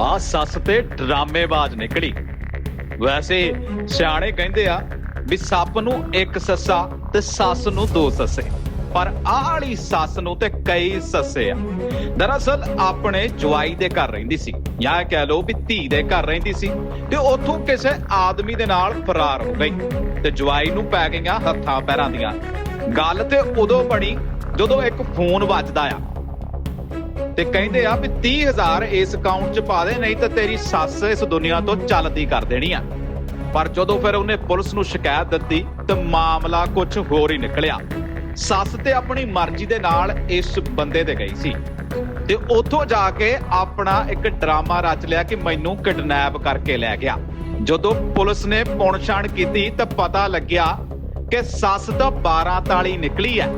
ਆ ਸੱਸ ਤੇ ਡਰਾਮੇਬਾਜ਼ ਨਿਕਲੀ। ਵੈਸੇ ਸਿਆਣੇ ਕਹਿੰਦੇ ਆ ਵੀ ਸੱਪ ਨੂੰ ਇੱਕ ਸੱਸਾ ਤੇ ਸੱਸ ਨੂੰ ਦੋ ਸੱਸੇ। ਪਰ ਆਹ ਵਾਲੀ ਸੱਸ ਨੂੰ ਤੇ ਕਈ ਸੱਸੇ ਆ। ਦਰਅਸਲ ਆਪਣੇ ਜਵਾਈ ਦੇ ਘਰ ਰਹਿੰਦੀ ਸੀ। ਜਾਂ ਕਹਿ ਲਓ ਵੀ ਧੀ ਦੇ ਘਰ ਰਹਿੰਦੀ ਸੀ ਤੇ ਉੱਥੋਂ ਕਿਸੇ ਆਦਮੀ ਦੇ ਨਾਲ ਫਰਾਰ ਹੋ ਗਈ ਤੇ ਜਵਾਈ ਨੂੰ ਪੈ ਗਈਆਂ ਹੱਥਾਂ ਪੈਰਾਂ ਦੀਆਂ। ਗੱਲ ਤੇ ਉਦੋਂ ਬਣੀ ਜਦੋਂ ਇੱਕ ਫੋਨ ਵੱਜਦਾ ਆ। ਤੇ ਕਹਿੰਦੇ ਆ ਵੀ 30000 ਇਸ ਅਕਾਊਂਟ 'ਚ ਪਾ ਦੇ, ਨਹੀਂ ਤਾਂ ਤੇਰੀ ਸੱਸ ਇਸ ਦੁਨੀਆ ਤੋਂ ਚੱਲਦੀ ਕਰ ਦੇਣੀ ਆ। ਪਰ ਜਦੋਂ ਫਿਰ ਉਹਨੇ ਪੁਲਿਸ ਨੂੰ ਸ਼ਿਕਾਇਤ ਦਿੱਤੀ, ਤੇ ਮਾਮਲਾ ਕੁਝ ਹੋਰ ਹੀ ਨਿਕਲਿਆ। ਸੱਸ ਤੇ ਆਪਣੀ ਮਰਜ਼ੀ ਦੇ ਨਾਲ ਇਸ ਬੰਦੇ ਤੇ ਗਈ ਸੀ। ਤੇ ਉੱਥੋਂ ਜਾ ਕੇ ਆਪਣਾ ਇੱਕ ਡਰਾਮਾ ਰਚ ਲਿਆ ਕਿ ਮੈਨੂੰ ਕਿਡਨੈਪ ਕਰਕੇ ਲੈ ਗਿਆ। ਜਦੋਂ ਪੁਲਿਸ ਨੇ ਪੁਣਛਾਣ ਕੀਤੀ, ਤਾਂ ਪਤਾ ਲੱਗਿਆ ਕਿ ਸੱਸ ਤਾਂ 12 ਤਾਲੀ ਨਿਕਲੀ ਹੈ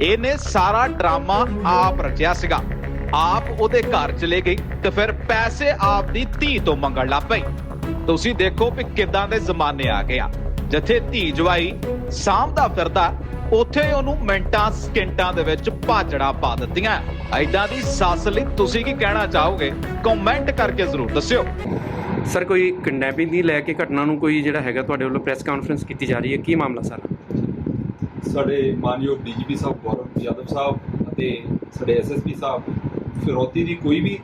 ਇਹਨੇ ਸਾਰਾ ਡਰਾਮਾ ਆਪ ਰਚਿਆ ਸੀਗਾ। ਆਪ ਉਹਦੇ ਘਰ ਚਲੇ ਗਈ ਤੇ ਫਿਰ ਪੈਸੇ ਆਪ ਦੀ ਧੀ ਤੋਂ ਮੰਗਣ ਲੱਗ ਪਈ। ਤੁਸੀਂ ਦੇਖੋ ਵੀ ਕਿਦਾਂ ਦੇ ਜ਼ਮਾਨੇ ਆ ਗਏ ਆ। ਜਿੱਥੇ ਧੀ ਜਵਾਈ ਸਾਂਭਦਾ ਫਿਰਦਾ ਉੱਥੇ ਉਹਨੂੰ ਮਿੰਟਾਂ ਸਕਿੰਟਾਂ ਦੇ ਵਿੱਚ ਭਾਜੜਾ ਪਾ ਦਿੱਤੀਆਂ। ਐਦਾਂ ਦੀ ਸੱਸ ਲਈ ਤੁਸੀਂ ਕੀ ਕਹਿਣਾ ਚਾਹੋਗੇ? ਕਮੈਂਟ ਕਰਕੇ ਜ਼ਰੂਰ ਦੱਸਿਓ। ਸਰ ਕੋਈ ਕਿਡਨੈਪਿੰਗ ਦੀ ਲੈ ਕੇ ਘਟਨਾ ਨੂੰ ਕੋਈ ਜਿਹੜਾ ਹੈਗਾ ਤੁਹਾਡੇ ਵੱਲੋਂ ਪ੍ਰੈਸ ਕਾਨਫਰੰਸ ਕੀਤੀ ਜਾ ਰਹੀ ਹੈ? ਕੀ ਮਾਮਲਾ ਸਰ? ਸਾਡੇ ਮਾਨਯੋਗ ਡੀਜੀਪੀ ਸਾਹਿਬ ਗੌਰਵ ਯਾਦਵ ਸਾਹਿਬ ਅਤੇ ਸਾਡੇ ਐਸਐਸਪੀ ਸਾਹਿਬ ਫਿਰੌਤੀ ਦੀ ਕੋਈ ਵੀ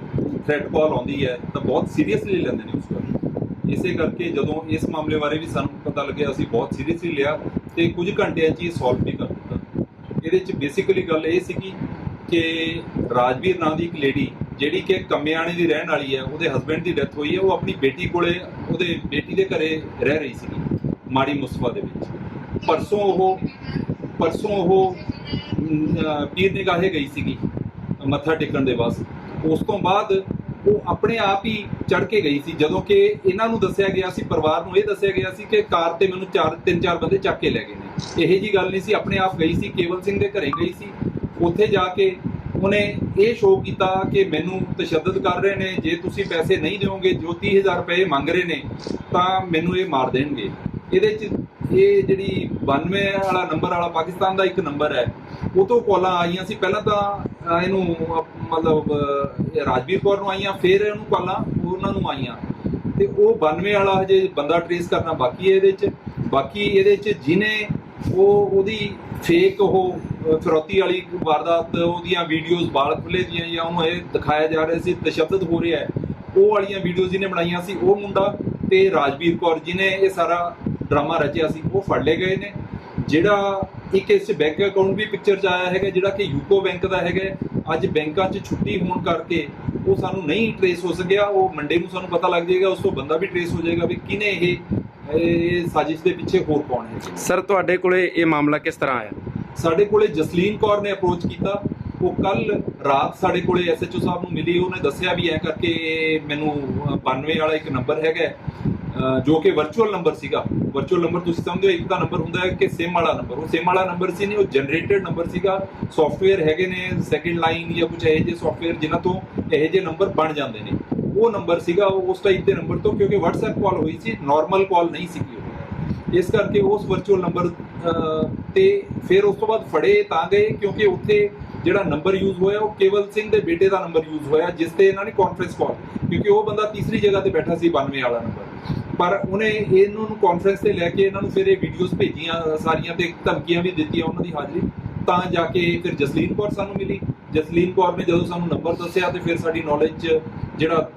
ਥ੍ਰੈਟ ਕਾਲ ਆਉਂਦੀ ਹੈ, ਤਾਂ ਬਹੁਤ ਸੀਰੀਅਸਲੀ ਲੈਂਦੇ ਨੇ ਉਸ ਨੂੰ। ਇਸੇ ਕਰਕੇ ਜਦੋਂ ਇਸ ਮਾਮਲੇ ਬਾਰੇ ਵੀ ਸਾਨੂੰ ਪਤਾ ਲੱਗਿਆ, ਅਸੀਂ ਬਹੁਤ ਸੀਰੀਅਸਲੀ ਲਿਆ ਤੇ ਕੁਝ ਘੰਟਿਆਂ 'ਚ ਹੀ ਸੋਲਵ ਵੀ ਕਰ ਦਿੱਤਾ। ਇਹਦੇ 'ਚ ਬੇਸਿਕਲੀ ਗੱਲ ਇਹ ਸੀਗੀ ਕਿ ਰਾਜਵੀਰ ਨਾਂ ਦੀ ਇੱਕ ਲੇਡੀ ਜਿਹੜੀ ਕਿ ਕਮਿਆਣੇ ਦੀ ਰਹਿਣ ਵਾਲੀ ਹੈ, ਉਹਦੇ ਹਸਬੰਡ ਦੀ ਡੈਥ ਹੋਈ ਹੈ, ਉਹ ਆਪਣੀ ਬੇਟੀ ਕੋਲੇ, ਉਹਦੇ ਬੇਟੀ ਦੇ ਘਰੇ ਰਹਿ ਰਹੀ ਸੀਗੀ, ਮਾੜੀ ਮੁਸਫਾ ਦੇ ਵਿੱਚ। ਪਰਸੋਂ ਉਹ ਪਰਸੋਂ ਉਹ ਪੀਰ ਨਿਗਾਹੇ ਗਈ ਸੀਗੀ। ਮੱਥਾ ਟੇਕਣ ਦੇ ਵਾਸਤੇ। ਉਸ ਤੋਂ ਬਾਅਦ ਉਹ ਆਪਣੇ ਆਪ ਹੀ ਚੜ ਕੇ ਗਈ ਸੀ। ਜਦੋਂ ਕਿ ਇਹਨਾਂ ਨੂੰ ਦੱਸਿਆ ਗਿਆ ਸੀ, ਪਰਿਵਾਰ ਨੂੰ ਇਹ ਦੱਸਿਆ ਗਿਆ ਸੀ ਕਿ ਕਾਰ ਤੇ ਮੈਨੂੰ ਚਾਰ, ਤਿੰਨ, ਚਾਰ ਬੰਦੇ ਚੱਕ ਕੇ ਲੈ ਗਏ ਨੇ। ਇਹੋ ਜੀ ਗੱਲ ਨਹੀਂ ਸੀ। ਆਪਣੇ ਆਪ ਗਈ ਸੀ, ਕੇਵਲ ਸਿੰਘ ਦੇ ਘਰੇ ਗਈ ਸੀ। ਉੱਥੇ ਜਾ ਕੇ ਉਹਨੇ ਇਹ ਸ਼ੋਅ ਕੀਤਾ ਕਿ ਮੈਨੂੰ ਤਸ਼ੱਦਦ ਕਰ ਰਹੇ ਨੇ। ਜੇ ਤੁਸੀਂ ਪੈਸੇ ਨਹੀਂ ਦਿਓਗੇ ਜੋ 30000 ਰੁਪਏ ਮੰਗ ਰਹੇ ਨੇ, ਤਾਂ ਮੈਨੂੰ ਇਹ ਮਾਰ ਦੇਣਗੇ। ਇਹਦੇ ਚ ਇਹ ਜਿਹੜੀ 92 ਵਾਲਾ ਨੰਬਰ ਵਾਲਾ ਪਾਕਿਸਤਾਨ ਦਾ ਇੱਕ ਨੰਬਰ ਹੈ ਉਹ ਤੋਂ ਕਾਲਾਂ ਆਈਆਂ ਸੀ। ਪਹਿਲਾਂ ਤਾਂ ਇਹਨੂੰ ਮਤਲਬ ਅਹ, ਰਾਜਵੀਰ ਕੌਰ ਨੂੰ ਆਈਆਂ ਫਿਰ ਇਹਨੂੰ ਕਾਲਾਂ ਉਹਨਾਂ ਨੂੰ ਆਈਆਂ। ਤੇ ਉਹ 92 ਵਾਲਾ ਹਜੇ ਬੰਦਾ ਟ੍ਰੇਸ ਕਰਨਾ ਬਾਕੀ ਹੈ ਇਹਦੇ ਚ। ਬਾਕੀ ਇਹਦੇ ਚ ਜਿਨੇ ਉਹ ਉਹਦੀ ਫੇਕ ਉਹ ਫਰੋਤੀ ਵਾਲੀ ਵਾਰਦਾਤ ਉਹਦੀਆਂ ਵੀਡੀਓਜ਼ ਬਾਲ ਖੁੱਲੇ ਦੀਆਂ ਜਾਂ ਉਹਨੂੰ ਇਹ ਦਿਖਾਇਆ ਜਾ ਰਿਹਾ ਸੀ ਤਸ਼ੱਦਦ ਹੋ ਰਿਹਾ ਹੈ ਉਹ ਵਾਲੀਆਂ ਵੀਡੀਓਜ਼ ਜਿਹਨੇ ਬਣਾਈਆਂ ਸੀ ਉਹ ਮੁੰਡਾ ਤੇ ਰਾਜਵੀਰ ਕੌਰ ਜਿਹਨੇ ਇਹ ਸਾਰਾ ਡਰਾਮਾ ਰਚਿਆ ਸੀ ਉਹ ਫੜ ਲਏ ਗਏ ਨੇ। ਜਿਹੜਾ ਇੱਕ ਇਸ ਬੈਂਕ ਅਕਾਊਂਟ ਵੀ ਪਿਕਚਰ 'ਚ ਆਇਆ ਹੈਗਾ ਜਿਹੜਾ ਕਿ ਯੂਕੋ ਬੈਂਕ ਦਾ ਹੈਗਾ ਅੱਜ ਬੈਂਕਾਂ 'ਚ ਛੁੱਟੀ ਹੋਣ ਕਰਕੇ ਉਹ ਸਾਨੂੰ ਨਹੀਂ ਟਰੇਸ ਹੋ ਸਕਿਆ। ਉਹ ਮੰਡੇ ਨੂੰ ਸਾਨੂੰ ਪਤਾ ਲੱਗ ਜਾਏਗਾ ਉਸ ਤੋਂ ਬੰਦਾ ਵੀ ਟਰੇਸ ਹੋ ਜਾਏਗਾ ਵੀ ਕਿਹਨੇ ਇਹ ਇਹ ਸਾਜ਼ਿਸ਼ ਦੇ ਪਿੱਛੇ ਹੋਰ ਕੌਣ ਹੈ ਸਰ ਤੁਹਾਡੇ ਕੋਲੇ ਇਹ ਮਾਮਲਾ ਕਿਸ ਤਰ੍ਹਾਂ ਆਇਆ? ਸਾਡੇ ਕੋਲੇ ਜਸਲੀਨ ਕੌਰ ਨੇ ਅਪਰੋਚ ਕੀਤਾ। ਉਹ ਕੱਲ ਰਾਤ ਸਾਡੇ ਕੋਲੇ ਐਸਐਚਓ ਸਾਹਿਬ ਨੂੰ ਮਿਲੀ। ਉਹਨੇ ਦੱਸਿਆ ਵੀ ਐ ਕਰਕੇ ਮੈਨੂੰ ਅ, 92 ਵਾਲਾ ਇੱਕ ਨੰਬਰ ਹੈਗਾ ਜੋ ਕਿ ਵਰਚੁਅਲ ਨੰਬਰ ਸੀਗਾ। ਵਰਚੁਅਲ ਨੰਬਰ ਤੁਸੀਂ ਸਮਝਦੇ ਹੋ, ਇੱਕ ਦਾ ਨੰਬਰ ਹੁੰਦਾ ਹੈ ਕਿ ਸਿਮ ਵਾਲਾ ਨੰਬਰ ਉਹ ਸਿਮ ਵਾਲਾ ਨੰਬਰ ਸੀ ਨਹੀਂ ਉਹ ਜਨਰੇਟਡ ਨੰਬਰ ਸੀਗਾ। ਸੌਫਟਵੇਅਰ ਹੈਗੇ ਨੇ ਸੈਕਿੰਡ ਲਾਈਨ ਜਾਂ ਕੁਝ ਇਹੋ ਜਿਹੇ ਸੌਫਟਵੇਅਰ ਜਿਨ੍ਹਾਂ ਤੋਂ ਇਹੋ ਜਿਹੇ ਨੰਬਰ ਬਣ ਜਾਂਦੇ ਨੇ। ਉਹ ਨੰਬਰ ਸੀਗਾ ਉਸ ਟਾਈਪ ਦੇ ਨੰਬਰ ਤੋਂ, ਕਿਉਂਕਿ WhatsApp ਕਾਲ ਹੋਈ ਸੀ ਨਾਰਮਲ ਕਾਲ ਨਹੀਂ ਸੀਗੀ ਇਸ ਕਰਕੇ ਉਸ ਵਰਚੁਅਲ ਨੰਬਰ ਤੇ ਫਿਰ ਉਸ ਤੋਂ ਬਾਅਦ ਫੜੇ ਤਾਂ ਗਏ, ਕਿਉਂਕਿ ਉੱਥੇ ਜਿਹੜਾ ਨੰਬਰ ਯੂਜ਼ ਹੋਇਆ ਉਹ ਕੇਵਲ ਸਿੰਘ ਦੇ ਬੇਟੇ ਦਾ ਨੰਬਰ ਯੂਜ਼ ਹੋਇਆ, ਜਿਸ ਤੇ ਇਹਨਾਂ ਨੇ ਕਾਨਫਰੰਸ ਕਾਲ ਕਿਉਂਕਿ ਉਹ ਬੰਦਾ ਤੀਸਰੀ ਜਗ੍ਹਾ ਤੇ ਬੈਠਾ ਸੀ 92 ਵਾਲਾ ਨੰਬਰ ਪਰ ਉਹਨੇ ਇਹਨਾਂ ਨੂੰ ਕਾਨਫਰੰਸ ਤੇ ਲੈ ਕੇ ਇਹਨਾਂ ਨੂੰ ਫਿਰ ਇਹ ਵੀਡੀਓਜ਼ ਭੇਜੀਆਂ, ਸਾਰੀਆਂ ਤੇ ਧਮਕੀਆਂ ਵੀ ਦਿੱਤੀਆਂ ਉਹਨਾਂ ਦੀ ਹਾਜ਼ਰੀ। ਤਾਂ ਜਾ ਕੇ ਫਿਰ ਜਸਲੀਨ ਕੌਰ ਸਾਨੂੰ ਮਿਲੀ। ਜਸਲੀਨ ਕੌਰ ਨੇ ਜਦੋਂ ਸਾਨੂੰ ਨੰਬਰ ਦੱਸਿਆ ਤੇ ਫਿਰ ਸਾਡੀ ਨੌਲੇਜ 'ਚ ਜਿਹੜਾ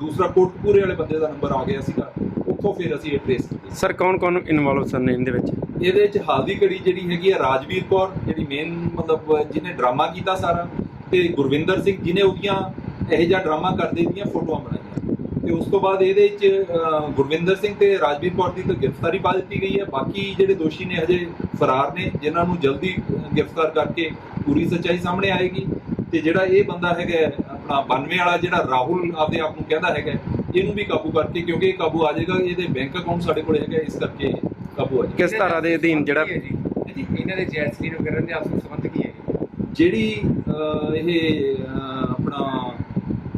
ਦੂਸਰਾ ਕੋਟਪੂਰੇ ਵਾਲੇ ਬੰਦੇ ਦਾ ਨੰਬਰ ਆ ਗਿਆ ਸੀਗਾ, ਉੱਥੋਂ ਫਿਰ ਅਸੀਂ ਇਹ ਟ੍ਰੇਸ ਕੀਤੀ। ਸਰ ਕੌਣ ਕੌਣ ਇਨਵੋਲਵ ਸਨ ਇਹਦੇ ਵਿੱਚ? ਇਹਦੇ 'ਚ ਹਾਲ ਦੀ ਘੜੀ ਜਿਹੜੀ ਹੈਗੀ ਹੈ ਰਾਜਵੀਰ ਕੌਰ ਜਿਹੜੀ ਮੇਨ ਮਤਲਬ ਜਿਹਨੇ ਡਰਾਮਾ ਕੀਤਾ ਸਾਰਾ ਤੇ ਗੁਰਵਿੰਦਰ ਸਿੰਘ ਜਿਹਨੇ ਉਹਦੀਆਂ ਇਹੋ ਜਿਹਾ ਡਰਾਮਾ ਕਰਦੇ ਦੀਆਂ ਫੋਟੋਆਂ ਬਣਾਈਆਂ। ਤੇ ਉਸ ਤੋਂ ਬਾਅਦ ਇਹਦੇ ਵਿੱਚ ਗੁਰਵਿੰਦਰ ਸਿੰਘ ਤੇ ਰਾਜਵੀਰ ਕੌਰ ਦੀ ਤਾਂ ਗ੍ਰਿਫਤਾਰੀ ਪਾ ਦਿੱਤੀ ਗਈ ਹੈ। ਬਾਕੀ ਜਿਹੜੇ ਦੋਸ਼ੀ ਨੇ ਹਜੇ ਫਰਾਰ ਨੇ ਜਿਨ੍ਹਾਂ ਨੂੰ ਜਲਦੀ ਗ੍ਰਿਫਤਾਰ ਕਰਕੇ ਪੂਰੀ ਸੱਚਾਈ ਸਾਹਮਣੇ ਆਏਗੀ। ਤੇ ਜਿਹੜਾ ਇਹ ਬੰਦਾ ਹੈਗਾ ਹੈ, ਆਪਣਾ 92 ਵਾਲਾ ਜਿਹੜਾ ਰਾਹੁਲ ਆਪਦੇ ਆਪ ਨੂੰ ਕਹਿੰਦਾ ਹੈਗਾ ਇਹਨੂੰ ਵੀ ਕਾਬੂ ਕਰਕੇ ਕਿਉਂਕਿ ਇਹ ਕਾਬੂ ਆ ਜਾਏਗਾ ਇਹਦੇ ਬੈਂਕ ਅਕਾਊਂਟ ਸਾਡੇ ਕੋਲ ਹੈਗਾ ਇਸ ਕਰਕੇ ਕਾਬੂ ਆ ਜਾਏਗਾ ਕਿਸ ਧਾਰਾ ਦੇ ਅਧੀਨ ਜਿਹੜਾ ਜੀ। ਇਹਨਾਂ ਦੇ ਜੈਸਲੀ ਵਗੈਰਾ ਦੇ ਆਪਸ ਸੰਬੰਧ ਕੀ ਹੈ? ਜਿਹੜੀ ਇਹ ਆਪਣਾ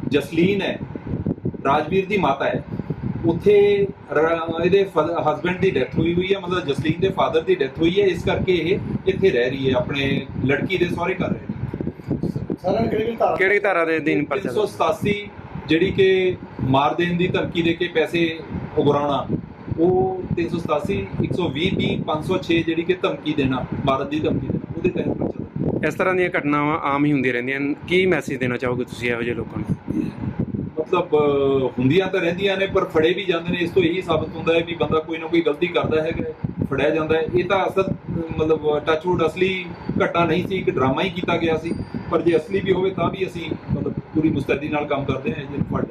ਜਸਲੀਨ ਹੈ ਰਾਜਵੀਰ ਦੀ ਮਾਤਾ ਹੈ ਉੱਥੇ ਇਹਦੇ ਹਸਬੰਡ ਦੀ ਡੈਥ ਹੋਈ ਹੋਈ ਹੈ ਮਤਲਬ ਜਸਲੀਨ ਦੇ ਫਾਦਰ ਦੀ ਡੈਥ ਹੋਈ ਹੈ ਇਸ ਕਰਕੇ ਇਹ ਇੱਥੇ ਰਹਿ ਰਹੀ ਹੈ ਆਪਣੇ ਲੜਕੀ ਦੇ ਸਹੁਰੇ ਘਰ ਰਹਿ ਹੈ। ਕਿਹੜੀ ਧਾਰਾ ਦੇ ਅਧੀਨ ਪਰਚਾ 387 ਜਿਹੜੀ ਕਿ ਮਾਰ ਦੇਣ ਦੀ ਧਮਕੀ ਦੇ ਕੇ ਪੈਸੇ ਉਗਰਾਉਣਾ ਉਹ 387 120 ਵੀ 506 ਜਿਹੜੀ ਕਿ ਧਮਕੀ ਦੇਣਾ ਮਾਰਨ ਦੀ ਧਮਕੀ ਦੇਣਾ ਉਹਦੇ ਤਹਿਤ ਪਰਚਾ। ਇਸ ਤਰ੍ਹਾਂ ਦੀਆਂ ਘਟਨਾਵਾਂ ਆਮ ਹੀ ਹੁੰਦੀਆਂ ਰਹਿੰਦੀਆਂ ਹਨ। ਕੀ ਮੈਸੇਜ ਦੇਣਾ ਚਾਹੋਗੇ ਤੁਸੀਂ ਇਹੋ ਜਿਹੇ ਲੋਕਾਂ ਨੂੰ? ਮਤਲਬ ਹੁੰਦੀਆਂ ਤਾਂ ਰਹਿੰਦੀਆਂ ਨੇ ਪਰ ਫੜੇ ਵੀ ਜਾਂਦੇ ਨੇ। ਇਸ ਤੋਂ ਇਹੀ ਸਾਬਤ ਹੁੰਦਾ ਹੈ ਵੀ ਬੰਦਾ ਕੋਈ ਨਾ ਕੋਈ ਗਲਤੀ ਕਰਦਾ ਹੈਗਾ ਫੜਿਆ ਜਾਂਦਾ ਹੈ। ਇਹ ਤਾਂ ਅਸਲ ਮਤਲਬ ਟੱਚਵੁੱਡ ਅਸਲੀ ਘਟਨਾ ਨਹੀਂ ਸੀ ਇੱਕ ਡਰਾਮਾ ਹੀ ਕੀਤਾ ਗਿਆ ਸੀ। ਪਰ ਜੇ ਅਸਲੀ ਵੀ ਹੋਵੇ ਤਾਂ ਵੀ ਅਸੀਂ ਮਤਲਬ ਪੂਰੀ ਮੁਸਤੈਦੀ ਨਾਲ ਕੰਮ ਕਰਦੇ ਹਾਂ ਜਿਹਨੂੰ ਫੜ